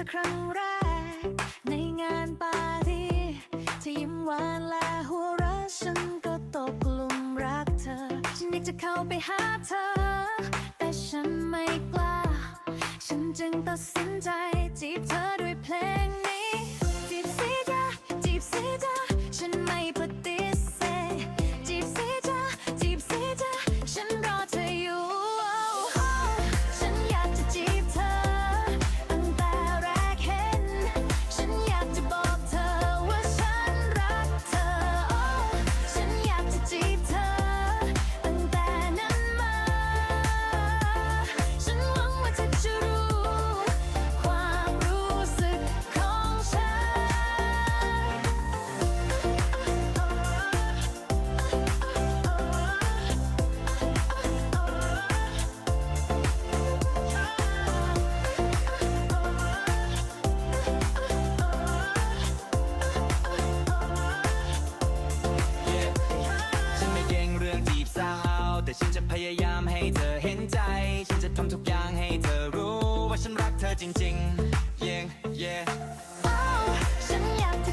ธอครั้งแรก ในงานปาร์ตี้ที่ยิ้มหวานและหัวเราะฉันก็ตกหลุมรักเธอ ฉันอยากจะเข้าไปหาเธอ แต่ฉันไม่กล้า ฉันจึงตัดสินใจจีบเธอด้วยเพลง แต่ฉันจะพยายามให้เธอเห็นใจ ฉันจะทำทุกอย่างให้เธอรู้ว่าฉันรักเธอจริงๆ yeah yeah ฉันอยากจะ